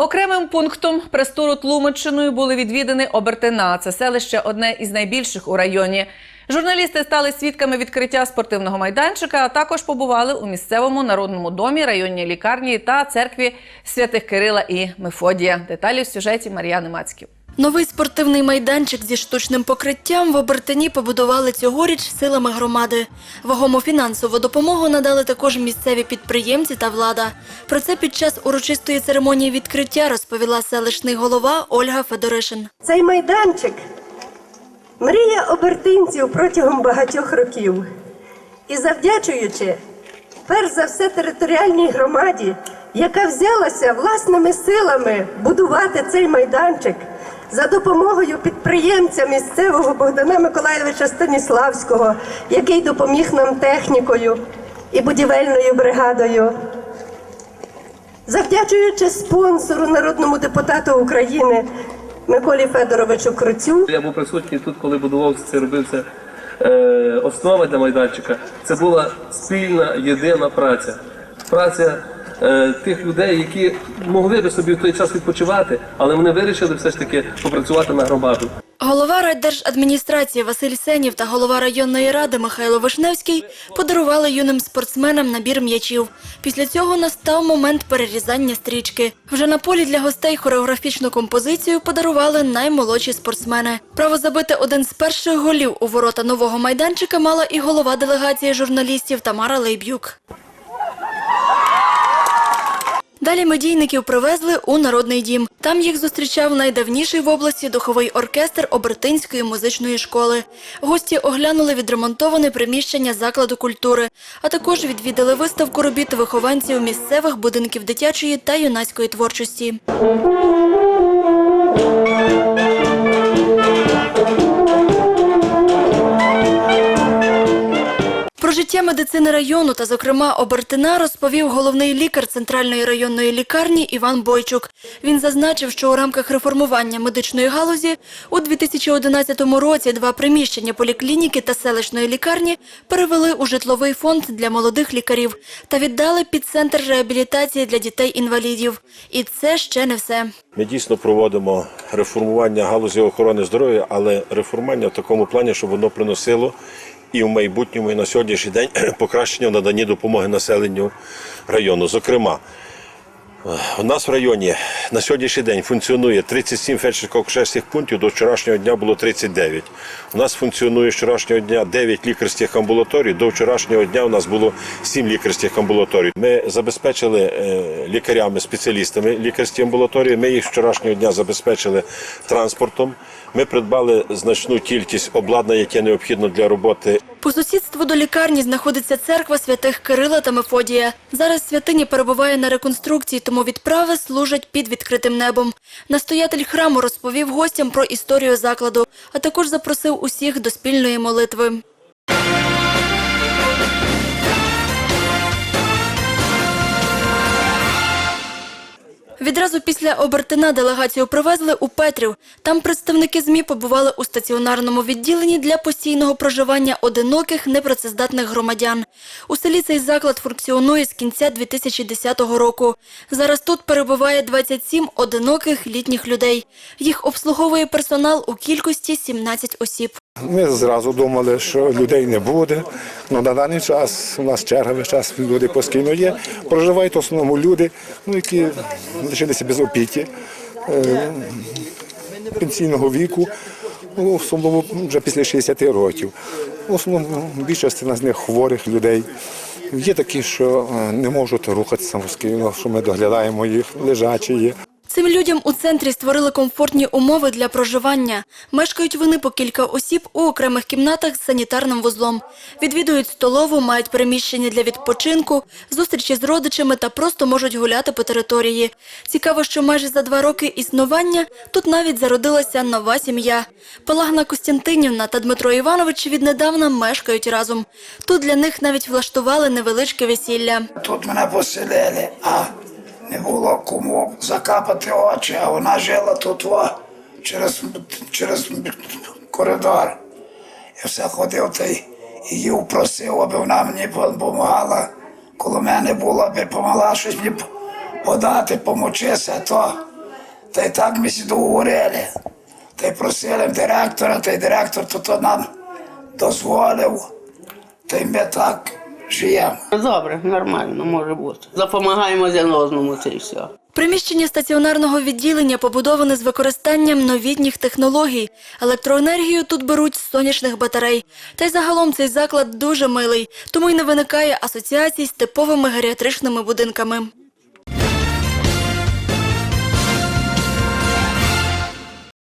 Окремим пунктом престору Тлумаччиною були відвідані Обертина. Це селище одне із найбільших у районі. Журналісти стали свідками відкриття спортивного майданчика, а також побували у місцевому народному домі, районній лікарні та церкві святих Кирила і Мефодія. Деталі в сюжеті Мар'яни Мацьків. Новий спортивний майданчик зі штучним покриттям в Обертині побудували цьогоріч силами громади. Вагому фінансову допомогу надали також місцеві підприємці та влада. Про це під час урочистої церемонії відкриття розповіла селищний голова Ольга Федоришин. Цей майданчик мрія обертинців протягом багатьох років. І завдячуючи, перш за все, територіальній громаді, яка взялася власними силами будувати цей майданчик за допомогою підприємця місцевого Богдана Миколаєвича Станіславського, який допоміг нам технікою і будівельною бригадою. Завдячуючи спонсору народному депутату України Миколі Федоровичу Круцю, Я був присутній тут, коли будувався це робився е, основа для майданчика. Це була спільна єдина праця. Праця е, тих людей, які могли би собі в той час відпочивати, але вони вирішили все ж таки попрацювати на громаду. Голова райдержадміністрації Василь Сенів та голова районної ради Михайло Вишневський подарували юним спортсменам набір м'ячів. Після цього настав момент перерізання стрічки. Вже на полі для гостей хореографічну композицію подарували наймолодші спортсмени. Право забити один з перших голів у ворота нового майданчика мала і голова делегації журналістів Тамара Лейб'юк. Далі медійників привезли у народний дім. Там їх зустрічав найдавніший в області духовий оркестр Обертинської музичної школи. Гості оглянули відремонтоване приміщення закладу культури, а також відвідали виставку робіт вихованців місцевих будинків дитячої та юнацької творчості. Життя медицини району та, зокрема, Обертина розповів головний лікар центральної районної лікарні Іван Бойчук. Він зазначив, що у рамках реформування медичної галузі у 2011 році два приміщення поліклініки та селищної лікарні перевели у житловий фонд для молодих лікарів та віддали під центр реабілітації для дітей-інвалідів. І це ще не все. Ми дійсно проводимо реформування галузі охорони здоров'я, але реформування в такому плані, щоб воно приносило і в майбутньому, і на сьогоднішній день покращення в наданні допомоги населенню району. Зокрема, у нас в районі на сьогоднішній день функціонує 37 фельдшерсько-акушерських пунктів, до вчорашнього дня було 39. У нас функціонує вчорашнього дня 9 лікарських амбулаторій, до вчорашнього дня у нас було 7 лікарських амбулаторій. Ми забезпечили е, лікарями, спеціалістами лікарські амбулаторії, ми їх вчорашнього дня забезпечили транспортом. Ми придбали значну кількість обладнання, яке необхідно для роботи По сусідству до лікарні знаходиться церква святих Кирила та Мефодія. Зараз святиня перебуває на реконструкції, тому відправи служать під відкритим небом. Настоятель храму розповів гостям про історію закладу, а також запросив усіх до спільної молитви. Відразу після Обертина делегацію привезли у Петрів. Там представники ЗМІ побували у стаціонарному відділенні для постійного проживання одиноких непрацездатних громадян. У селі цей заклад функціонує з кінця 2010 року. Зараз тут перебуває 27 одиноких літніх людей. Їх обслуговує персонал у кількості 17 осіб. Ми зразу думали, що людей не буде. Ну, на даний час у нас черга весь час люди постійно є. Проживають в основному люди, ну, які лишилися без опіки, е, пенсійного віку, ну, в основному вже після 60 років. В основному більша частина з них хворих людей. Є такі, що е, не можуть рухатися самостійно, що ми доглядаємо їх, лежачі є. Цим людям у центрі створили комфортні умови для проживання. Мешкають вони по кілька осіб у окремих кімнатах з санітарним вузлом. Відвідують столову, мають переміщення для відпочинку, зустрічі з родичами та просто можуть гуляти по території. Цікаво, що майже за два роки існування тут навіть зародилася нова сім'я. Палагна Костянтинівна та Дмитро Іванович віднедавна мешкають разом. Тут для них навіть влаштували невеличке весілля. Тут мене поселили, а не було кому закапати очі, а вона жила тут во, через, через коридор. Я все ходив та й її просив, аби вона мені допомагала. Коли мене було, аби допомогла щось мені подати, помочися, то Та й так ми сі договорили. Та й просили директора, та й директор то, то нам дозволив. Та й ми так живемо. Добре, нормально, може бути. Допомагаємо один одному, це і все. Приміщення стаціонарного відділення побудоване з використанням новітніх технологій. Електроенергію тут беруть з сонячних батарей. Та й загалом цей заклад дуже милий, тому й не виникає асоціацій з типовими геріатричними будинками.